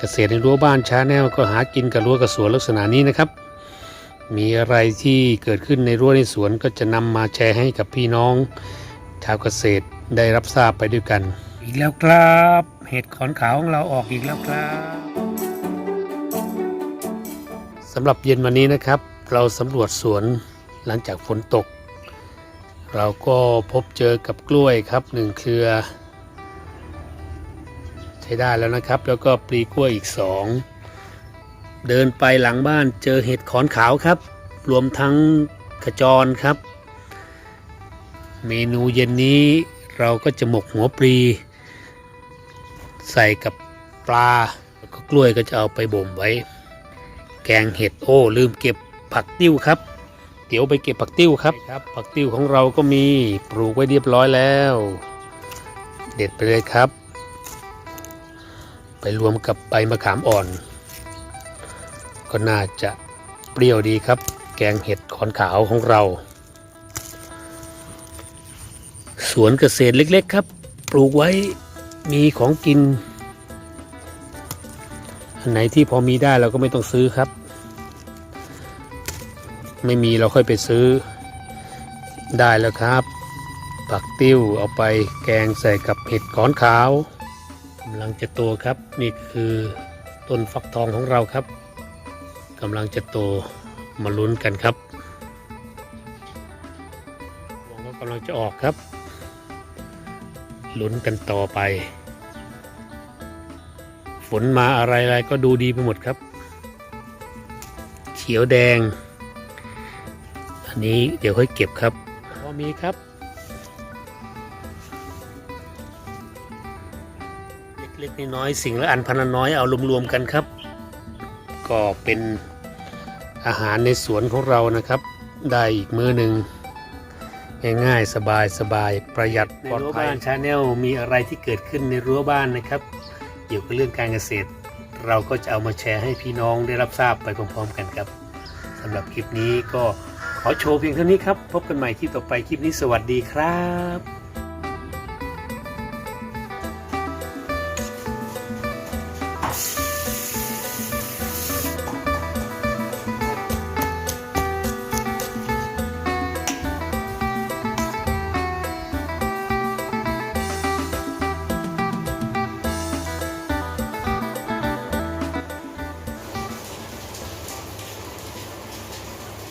เกษตรในรั้วบ้านชาแนลก็หากินกับรั้วกับสวนลักษณะนี้นะครับ มีอะไรที่เกิดขึ้นในรั้วในสวนก็จะนำมาแชร์ให้กับพี่น้องชาวเกษตรได้รับทราบไปด้วยกัน อีกแล้วครับ เห็ดขอนขาวของเราออกอีกแล้วครับสำหรับเย็นวันนี้นะครับ เราสำรวจสวนหลังจากฝนตก เราก็พบเจอกับกล้วยครับหนึ่งเครือใช้ได้แล้วนะครับ แล้วก็ปลีกล้วยอีกสองเดินไปหลังบ้านเจอเห็ดขอนขาวครับ รวมทั้งขจรครับ เมนูเย็นนี้เราก็จะหมกหัวปลี ใส่กับปลาแล้วก็กล้วยก็จะเอาไปบ่มไว้ แกงเห็ดโอ้ลืมเก็บผักติ้วครับ เดี๋ยวไปเก็บผักติ้วครับครับผักติ้วของเราก็มีปลูกไว้เรียบร้อยแล้ว เด็ดไปเลยครับ ไปรวมกับใบมะขามอ่อน ก็น่าจะเปรี้ยวดีครับ แกงเห็ดขอนขาวของเรา สวนเกษตรเล็กๆครับ ปลูกไว้มีของกิน อันไหนที่พอมีได้เราก็ไม่ต้องซื้อครับ ไม่มีเราค่อยไปซื้อได้แล้วครับ ผักติ้วเอาไปแกงใส่กับเห็ดขอนขาว กำลังจะโตครับ นี่คือต้นฟักทองของเราครับกำลังจะโตมาลุ้นกันครับวงก็กำลังจะออกครับ ลุ้นกันต่อไป ฝนมาอะไรอะไรก็ดูดีไปหมดครับ เขียวแดง อันนี้เดี๋ยวค่อยเก็บครับ พอมีครับ เล็กๆน้อยๆสิ่งละอันพันละน้อยเอารวมๆกันครับ ก็เป็นอาหารในสวนของเรานะครับ ได้อีกมื้อหนึ่งง่ายๆ สบายๆประหยัดปลอดภัยในรั้วบ้านชาแนลมีอะไรที่เกิดขึ้นในรั้วบ้านนะครับเกี่ยวกับเรื่องการเกษตร เราก็จะเอามาแชร์ให้พี่น้องได้รับทราบไปพร้อมๆกันครับสำหรับคลิปนี้ก็ขอโชว์เพียงเท่านี้ครับ พบกันใหม่คลิปต่อไปคลิปนี้สวัสดีครับ